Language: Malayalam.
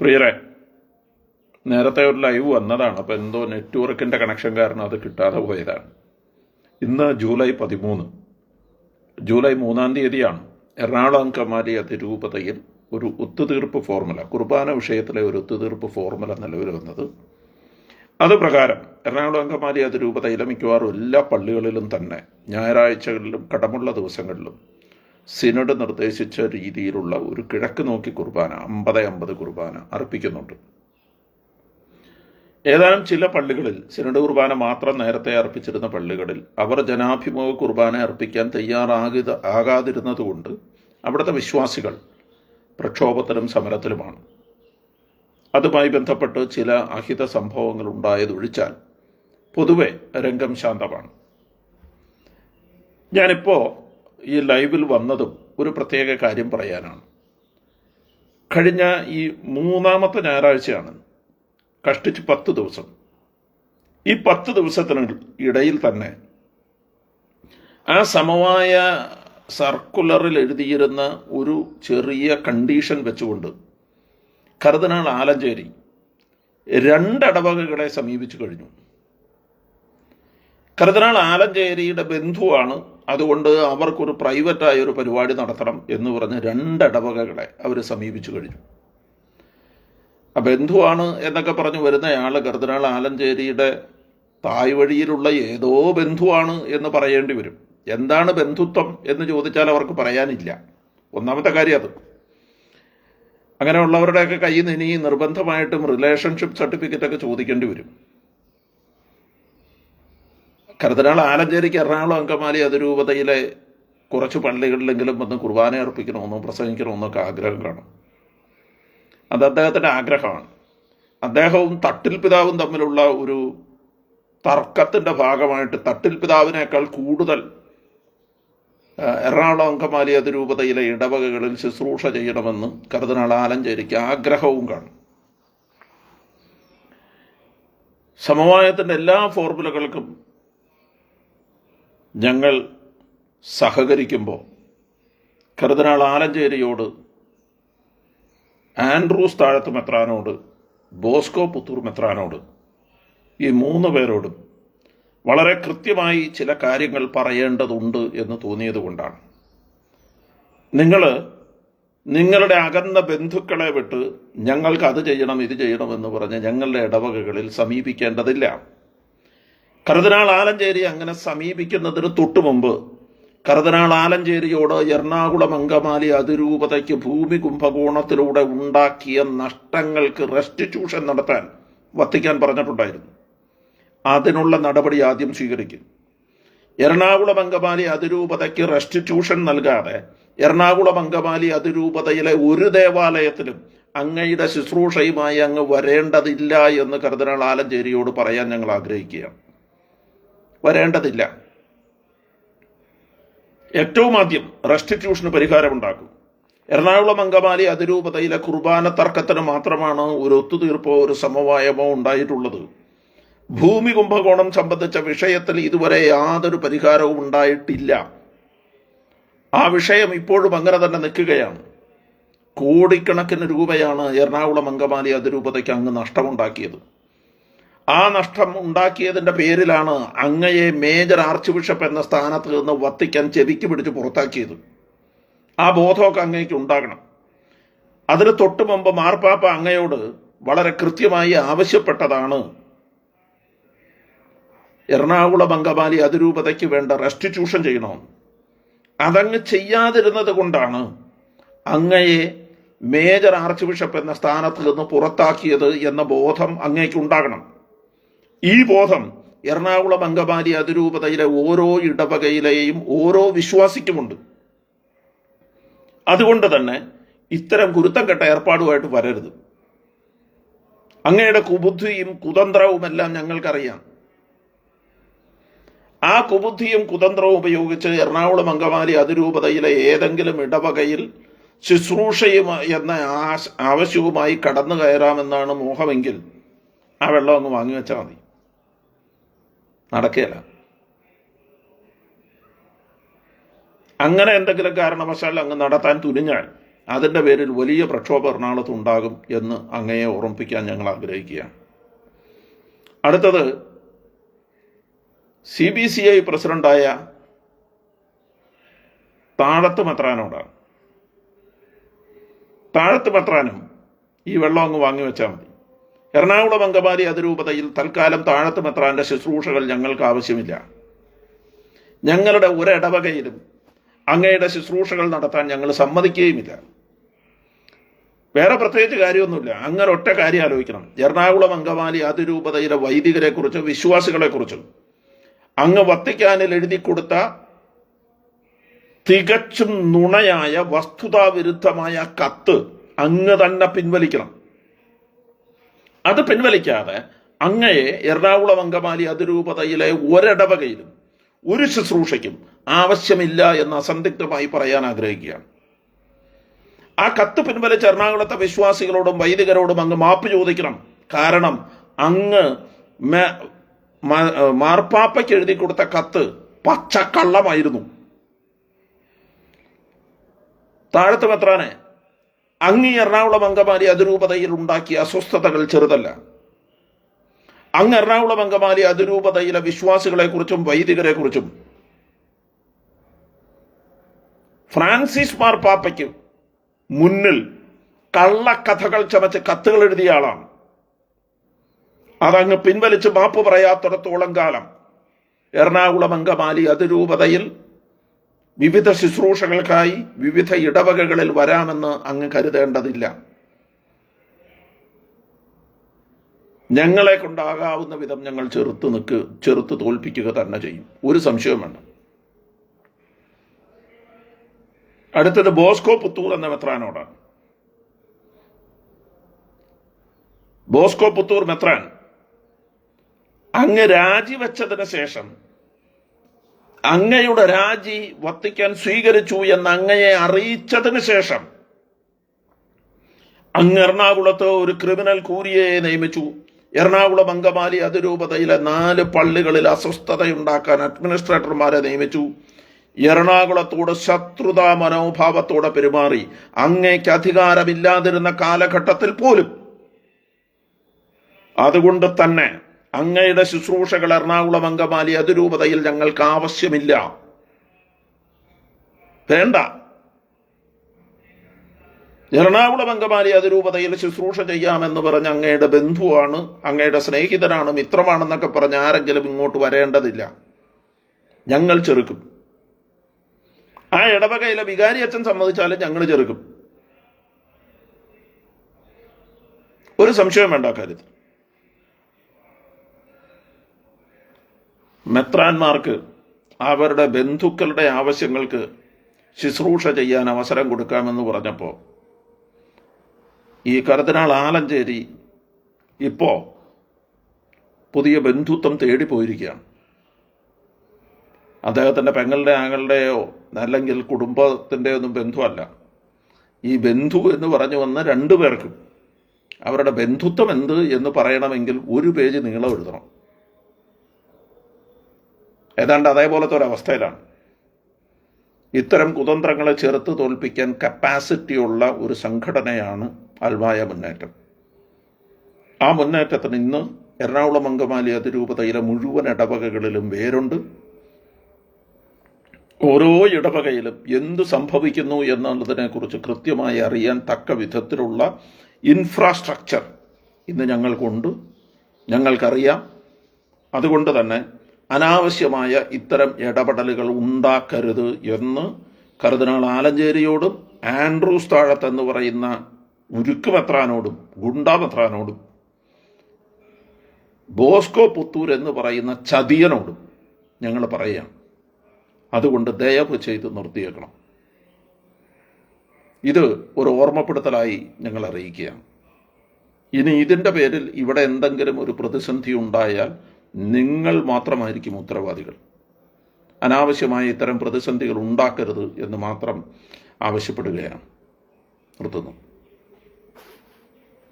പ്രിയരെ നേരത്തെ ഒരു ലൈവ് വന്നതാണ്. അപ്പോൾ എന്തോ നെറ്റ്വർക്കിന്റെ കണക്ഷൻ കാരണം അത് കിട്ടാതെ പോയതാണ്. ഇന്ന് ജൂലൈ പതിമൂന്ന്. ജൂലൈ മൂന്നാം തീയതിയാണ് എറണാകുളം കമാലി അതിരൂപതയിൽ ഒരു ഒത്തുതീർപ്പ് ഫോർമുല കുർബാന വിഷയത്തിലെ ഒരു ഒത്തുതീർപ്പ് ഫോർമുല നിലവിൽ വന്നത്. അത് പ്രകാരം എറണാകുളം അങ്കമാലി അതിരൂപതയിലെ മിക്കവാറും എല്ലാ പള്ളികളിലും തന്നെ ഞായറാഴ്ചകളിലും കടമുള്ള ദിവസങ്ങളിലും സിനഡ് നിർദ്ദേശിച്ച രീതിയിലുള്ള ഒരു കിഴക്ക് നോക്കി കുർബാന അമ്പത് അമ്പത് കുർബാന അർപ്പിക്കുന്നുണ്ട്. ഏതാനും ചില പള്ളികളിൽ സിനഡ് കുർബാന മാത്രം നേരത്തെ അർപ്പിച്ചിരുന്ന പള്ളികളിൽ അവർ ജനാഭിമുഖ കുർബാന അർപ്പിക്കാൻ തയ്യാറാകിത ആകാതിരുന്നതുകൊണ്ട് അവിടുത്തെ വിശ്വാസികൾ പ്രക്ഷോഭത്തിലും സമരത്തിലുമാണ്. അതുമായി ബന്ധപ്പെട്ട് ചില അഹിത സംഭവങ്ങൾ ഉണ്ടായതൊഴിച്ചാൽ പൊതുവെ രംഗം ശാന്തമാണ്. ഞാനിപ്പോൾ ഈ ലൈവിൽ വന്നതും ഒരു പ്രത്യേക കാര്യം പറയാനാണ്. കഴിഞ്ഞ ഈ മൂന്നാമത്തെ ഞായറാഴ്ചയാണ് കഷ്ടിച്ച് പത്ത് ദിവസം. ഈ പത്ത് ദിവസത്തിന് ഇടയിൽ തന്നെ ആ സമവായ സർക്കുലറിൽ എഴുതിയിരുന്ന ഒരു ചെറിയ കണ്ടീഷൻ വെച്ചുകൊണ്ട് കരുതനാൾ ആലഞ്ചേരി രണ്ടടവകകളെ സമീപിച്ചു കഴിഞ്ഞു. കരുതനാൾ ആലഞ്ചേരിയുടെ ബന്ധുവാണ് അതുകൊണ്ട് അവർക്കൊരു പ്രൈവറ്റായ ഒരു പരിപാടി നടത്തണം എന്ന് പറഞ്ഞ് രണ്ടിടവകകളെ അവർ സമീപിച്ചു കഴിഞ്ഞു. ബന്ധുവാണ് എന്നൊക്കെ പറഞ്ഞു വരുന്നയാൾ കർദിനാൾ ആലഞ്ചേരിയുടെ തായ് വഴിയിലുള്ള ഏതോ ബന്ധുവാണ് എന്ന് പറയേണ്ടി വരും. എന്താണ് ബന്ധുത്വം എന്ന് ചോദിച്ചാൽ അവർക്ക് പറയാനില്ല. ഒന്നാമത്തെ കാര്യം അത്. അങ്ങനെയുള്ളവരുടെയൊക്കെ കയ്യിൽ നിന്ന് ഇനി നിർബന്ധമായിട്ടും റിലേഷൻഷിപ്പ് സർട്ടിഫിക്കറ്റൊക്കെ ചോദിക്കേണ്ടി വരും. കരുതനാൾ ആലഞ്ചേരിക്ക് എറണാകുളം അങ്കമാലി അതിരൂപതയിലെ കുറച്ച് പള്ളികളിലെങ്കിലും വന്ന് കുർബാന അർപ്പിക്കണമെന്നോ പ്രസംഗിക്കണമെന്നൊക്കെ ആഗ്രഹം കാണും. അത് അദ്ദേഹത്തിന്റെ ആഗ്രഹമാണ്. അദ്ദേഹവും തട്ടിൽ പിതാവും തമ്മിലുള്ള ഒരു തർക്കത്തിന്റെ ഭാഗമായിട്ട് തട്ടിൽ പിതാവിനേക്കാൾ കൂടുതൽ എറണാകുളം അങ്കമാലി അതിരൂപതയിലെ ഇടവകകളിൽ ശുശ്രൂഷ ചെയ്യണമെന്ന് കരുതനാൾ ആലഞ്ചേരിക്ക് ആഗ്രഹവും കാണും. സമവായത്തിന്റെ എല്ലാ ഫോർമുലകൾക്കും ഞങ്ങൾ സഹകരിക്കുമ്പോൾ കരുതനാൾ ആലഞ്ചേരിയോട് ആൻഡ്രൂസ് താഴത്ത് മെത്രാനോട് ബോസ്കോ പുത്തൂർ മെത്രാനോട് ഈ മൂന്ന് പേരോടും വളരെ കൃത്യമായി ചില കാര്യങ്ങൾ പറയേണ്ടതുണ്ട് എന്ന് തോന്നിയതുകൊണ്ടാണ് നിങ്ങൾ നിങ്ങളുടെ അകന്ന ബന്ധുക്കളെ വിട്ട് ഞങ്ങൾക്ക് അത് ചെയ്യണം ഇത് ചെയ്യണം എന്ന് പറഞ്ഞ് ഞങ്ങളുടെ ഇടവകകളിൽ സമീപിക്കേണ്ടതില്ല. കർദിനാൾ ആലഞ്ചേരി അങ്ങനെ സമീപിക്കുന്നതിന് തൊട്ടു മുമ്പ് ആലഞ്ചേരിയോട് എറണാകുളം അങ്കമാലി അതിരൂപതയ്ക്ക് ഭൂമി കുംഭകോണത്തിലൂടെ ഉണ്ടാക്കിയ നഷ്ടങ്ങൾക്ക് റെസ്റ്റിറ്റ്യൂഷൻ നടത്താൻ വത്തിക്കാൻ പറഞ്ഞിട്ടുണ്ടായിരുന്നു. അതിനുള്ള നടപടി ആദ്യം സ്വീകരിക്കും. എറണാകുളം അങ്കമാലി അതിരൂപതയ്ക്ക് റെസ്റ്റിറ്റ്യൂഷൻ നൽകാതെ എറണാകുളം അങ്കമാലി അതിരൂപതയിലെ ഒരു ദേവാലയത്തിലും അങ്ങയുടെ ശുശ്രൂഷയുമായി അങ്ങ് വരേണ്ടതില്ല എന്ന് കർദിനാൾ ആലഞ്ചേരിയോട് പറയാൻ ഞങ്ങൾ ആഗ്രഹിക്കുകയാണ്. വരേണ്ടതില്ല. ഏറ്റവും ആദ്യം റെസ്റ്റിറ്റ്യൂഷന് പരിഹാരമുണ്ടാക്കും. എറണാകുളം അങ്കമാലി അതിരൂപതയിലെ കുർബാന തർക്കത്തിന് മാത്രമാണ് ഒരു ഒത്തുതീർപ്പോ ഒരു സമവായമോ ഉണ്ടായിട്ടുള്ളത്. ഭൂമി കുംഭകോണം സംബന്ധിച്ച വിഷയത്തിൽ ഇതുവരെ യാതൊരു പരിഹാരവും ഉണ്ടായിട്ടില്ല. ആ വിഷയം ഇപ്പോഴും അങ്ങനെ തന്നെ നിൽക്കുകയാണ്. കോടിക്കണക്കിന് രൂപയാണ് എറണാകുളം അങ്കമാലി അതിരൂപതയ്ക്ക് അങ്ങ് നഷ്ടമുണ്ടാക്കിയത്. ആ നഷ്ടം ഉണ്ടാക്കിയതിന്റെ പേരിലാണ് അങ്ങയെ മേജർ ആർച്ച് ബിഷപ്പ് എന്ന സ്ഥാനത്ത് നിന്ന് വത്തിക്കാൻ ചെവിക്ക് പിടിച്ച് പുറത്താക്കിയത്. ആ ബോധമൊക്കെ അങ്ങേക്ക് ഉണ്ടാകണം. അതിന് തൊട്ട് മുമ്പ് മാർപ്പാപ്പ അങ്ങയോട് വളരെ കൃത്യമായി ആവശ്യപ്പെട്ടതാണ്. എറണാകുളം അങ്കമാലി അതിരൂപതയ്ക്ക് വേണ്ട റെസ്റ്റിറ്റ്യൂഷൻ ചെയ്യണമെന്ന് അതങ്ങ് ചെയ്യാതിരുന്നത് കൊണ്ടാണ് അങ്ങയെ മേജർ ആർച്ച് ബിഷപ്പ് എന്ന സ്ഥാനത്ത് നിന്ന് പുറത്താക്കിയത് എന്ന ബോധം അങ്ങേക്ക് ഉണ്ടാകണം. ഈ ബോധം എറണാകുളം അങ്കമാലി അതിരൂപതയിലെ ഓരോ ഇടവകയിലെയും ഓരോ വിശ്വാസിക്കുമുണ്ട്. അതുകൊണ്ട് തന്നെ ഇത്തരം ഗുരുത്തം കെട്ട ഏർപ്പാടുമായിട്ട് വരരുത്. അങ്ങയുടെ കുബുദ്ധിയും കുതന്ത്രവുമെല്ലാം ഞങ്ങൾക്കറിയാം. ആ കുബുദ്ധിയും കുതന്ത്രവും ഉപയോഗിച്ച് എറണാകുളം അങ്കമാലി അതിരൂപതയിലെ ഏതെങ്കിലും ഇടവകയിൽ ശുശ്രൂഷയും എന്ന ആവശ്യവുമായി കടന്നു കയറാമെന്നാണ് മോഹമെങ്കിൽ ആ വെള്ളം അങ്ങ് വാങ്ങിവെച്ചാൽ മതി. നടക്കുകയില്ല അങ്ങനെ എന്തെങ്കിലും കാരണവശാൽ അങ്ങ് നടത്താൻ തുനിഞ്ഞാൽ അതിന്റെ പേരിൽ വലിയ പ്രക്ഷോഭം എറണാകുളത്ത് ഉണ്ടാകും എന്ന് അങ്ങയെ ഓർമ്മിപ്പിക്കാൻ ഞങ്ങൾ ആഗ്രഹിക്കുകയാണ്. അടുത്തത് സി ബി സി ഐ പ്രസിഡന്റായ താഴത്ത് മെത്രാനോടാണ്. താഴത്ത് മെത്രാനും ഈ വെള്ളം അങ്ങ് വാങ്ങി വെച്ചാൽ മതി. എറണാകുളം അങ്കമാലി അതിരൂപതയിൽ തൽക്കാലം താഴത്ത് മെത്രാന്റെ ശുശ്രൂഷകൾ ഞങ്ങൾക്ക് ആവശ്യമില്ല. ഞങ്ങളുടെ ഒരിടവകയിലും അങ്ങയുടെ ശുശ്രൂഷകൾ നടത്താൻ ഞങ്ങൾ സമ്മതിക്കുകയുമില്ല. വേറെ പ്രത്യേകിച്ച് കാര്യമൊന്നുമില്ല. അങ്ങനെ ഒറ്റ കാര്യം ആലോചിക്കണം. എറണാകുളം അങ്കമാലി അതിരൂപതയിലെ വൈദികരെ കുറിച്ചും വിശ്വാസികളെ കുറിച്ചും അങ്ങ് വത്തിക്കാനിൽ എഴുതി കൊടുത്ത തികച്ചും നുണയായ വസ്തുതാവിരുദ്ധമായ കത്ത് അങ്ങ് തന്നെ പിൻവലിക്കണം. അത് പിൻവലിക്കാതെ അങ്ങയെ എറണാകുളം അങ്കമാലി അതിരൂപതയിലെ ഒരിടവകയിലും ഒരു ശുശ്രൂഷയ്ക്കും ആവശ്യമില്ല എന്ന് അസന്ദിഗ്ധമായി പറയാൻ ആഗ്രഹിക്കുകയാണ്. ആ കത്ത് പിൻവലിച്ച് എറണാകുളത്തെ വിശ്വാസികളോടും വൈദികരോടും അങ്ങ് മാപ്പ് ചോദിക്കണം. കാരണം അങ്ങ് മാർപ്പാപ്പയ്ക്ക് എഴുതി കൊടുത്ത കത്ത് പച്ചക്കള്ളമായിരുന്നു. താഴത്ത് മെത്രാനെ അങ്ങ് ഈ എറണാകുളം അങ്കമാലി അതിരൂപതയിൽ ഉണ്ടാക്കിയ അസ്വസ്ഥതകൾ ചെറുതല്ല. അങ്ങ് എറണാകുളം അങ്കമാലി അതിരൂപതയിലെ വിശ്വാസികളെ കുറിച്ചും വൈദികരെ കുറിച്ചും ഫ്രാൻസിസ് മാർപ്പാപ്പയ്ക്ക് മുന്നിൽ കള്ളക്കഥകൾ ചമച്ച് കത്തുകൾ എഴുതിയ ആളാണ്. അതങ്ങ് പിൻവലിച്ച് മാപ്പ് പറയാത്തിടത്തോളം കാലം എറണാകുളം അങ്കമാലി അതിരൂപതയിൽ വിവിധ ശുശ്രൂഷകൾക്കായി വിവിധ ഇടവകകളിൽ വരാമെന്ന് അങ്ങ് കരുതേണ്ടതില്ല. ഞങ്ങളെ കൊണ്ടാകാവുന്ന വിധം ഞങ്ങൾ ചെറുത്ത് നിൽക്ക് ചെറുത്ത് തോൽപ്പിക്കുക തന്നെ ചെയ്യും. ഒരു സംശയവും വേണ്ട. അടുത്തത് ബോസ്കോ പുത്തൂർ എന്ന മെത്രാനോടാണ്. ബോസ്കോ പുത്തൂർ മെത്രാൻ അങ്ങ് രാജിവെച്ചതിന് ശേഷം അങ്ങയുടെ രാജി വത്തിക്കാൻ സ്വീകരിച്ചു എന്ന് അങ്ങയെ അറിയിച്ചതിന് ശേഷം അങ്ങ് എറണാകുളത്ത് ഒരു ക്രിമിനൽ കൂരിയെ നിയമിച്ചു. എറണാകുളം അങ്കമാലി അതിരൂപതയിലെ നാല് പള്ളികളിൽ അസ്വസ്ഥതയുണ്ടാക്കാൻ അഡ്മിനിസ്ട്രേറ്റർമാരെ നിയമിച്ചു. എറണാകുളത്തോട് ശത്രുതാ മനോഭാവത്തോടെ പെരുമാറി. അങ്ങേക്ക് അധികാരമില്ലാതിരുന്ന കാലഘട്ടത്തിൽ പോലും അതുകൊണ്ട് തന്നെ അങ്ങയുടെ ശുശ്രൂഷകൾ എറണാകുളം അങ്കമാലി അതിരൂപതയിൽ ഞങ്ങൾക്ക് ആവശ്യമില്ല. വേണ്ട. എറണാകുളം അങ്കമാലി അതിരൂപതയിൽ ശുശ്രൂഷ ചെയ്യാമെന്ന് പറഞ്ഞ അങ്ങയുടെ ബന്ധുവാണ് അങ്ങയുടെ സ്നേഹിതനാണ് മിത്രമാണെന്നൊക്കെ പറഞ്ഞ് ആരെങ്കിലും ഇങ്ങോട്ട് വരേണ്ടതില്ല. ഞങ്ങൾ ചെറുക്കും. ആ ഇടവകയിലെ വികാരി അച്ഛൻ സമ്മതിച്ചാലും ഞങ്ങൾ ചെറുക്കും. ഒരു സംശയം വേണ്ട കാര്യത്തിൽ. മെത്രാന്മാർക്ക് അവരുടെ ബന്ധുക്കളുടെ ആവശ്യങ്ങൾക്ക് ശുശ്രൂഷ ചെയ്യാൻ അവസരം കൊടുക്കാമെന്ന് പറഞ്ഞപ്പോൾ ഈ കർദിനാൾ ആലഞ്ചേരി ഇപ്പോൾ പുതിയ ബന്ധുത്വം തേടിപ്പോയിരിക്കുകയാണ് അദ്ദേഹത്തിന്റെ പെങ്ങളുടെ ആങ്ങളുടെയോ അല്ലെങ്കിൽ കുടുംബത്തിന്റെ ഒന്നും ബന്ധുവല്ല. ഈ ബന്ധു എന്ന് പറഞ്ഞു വന്ന രണ്ടു പേർക്കും അവരുടെ ബന്ധുത്വം എന്ത് എന്ന് പറയണമെങ്കിൽ ഒരു പേജ് നീളം എഴുതണം. ഏതാണ്ട് അതേപോലത്തെ ഒരവസ്ഥയിലാണ്. ഇത്തരം കുതന്ത്രങ്ങളെ ചെറുത്ത് തോൽപ്പിക്കാൻ കപ്പാസിറ്റിയുള്ള ഒരു സംഘടനയാണ് അൽമായ മുന്നേറ്റം. ആ മുന്നേറ്റത്തിന് ഇന്ന് എറണാകുളം അങ്കമാലി അതിരൂപതയിലെ മുഴുവൻ ഇടവകകളിലും വേരുണ്ട്. ഓരോ ഇടവകയിലും എന്ത് സംഭവിക്കുന്നു എന്നുള്ളതിനെക്കുറിച്ച് കൃത്യമായി അറിയാൻ തക്ക വിധത്തിലുള്ള ഇൻഫ്രാസ്ട്രക്ചർ ഇന്ന് ഞങ്ങൾക്കുണ്ട്. ഞങ്ങൾക്കറിയാം. അതുകൊണ്ട് തന്നെ അനാവശ്യമായ ഇത്തരം ഇടപെടലുകൾ ഉണ്ടാക്കരുത് എന്ന് കർദിനാൾ ആലഞ്ചേരിയോടും ആൻഡ്രൂസ് താഴത്ത് എന്ന് പറയുന്ന ഉരുക്ക് മെത്രാനോടും ഗുണ്ടാമെത്രാനോടും ബോസ്കോ പുത്തൂർ എന്ന് പറയുന്ന ചതിയനോടും ഞങ്ങൾ പറയാം അതുകൊണ്ട് ദയവ് ചെയ്ത് നിർത്തിയേക്കണം. ഇത് ഒരു ഓർമ്മപ്പെടുത്തലായി ഞങ്ങൾ അറിയിക്കുകയാണ്. ഇനി ഇതിന്റെ പേരിൽ ഇവിടെ എന്തെങ്കിലും ഒരു പ്രതിസന്ധി ഉണ്ടായാൽ നിങ്ങൾ മാത്രമായിരിക്കും ഉത്തരവാദികൾ. അനാവശ്യമായ ഇത്തരം പ്രതിസന്ധികൾ ഉണ്ടാക്കരുത് എന്ന് മാത്രം ആവശ്യപ്പെടുകയാണ്. നിർത്തുന്നു.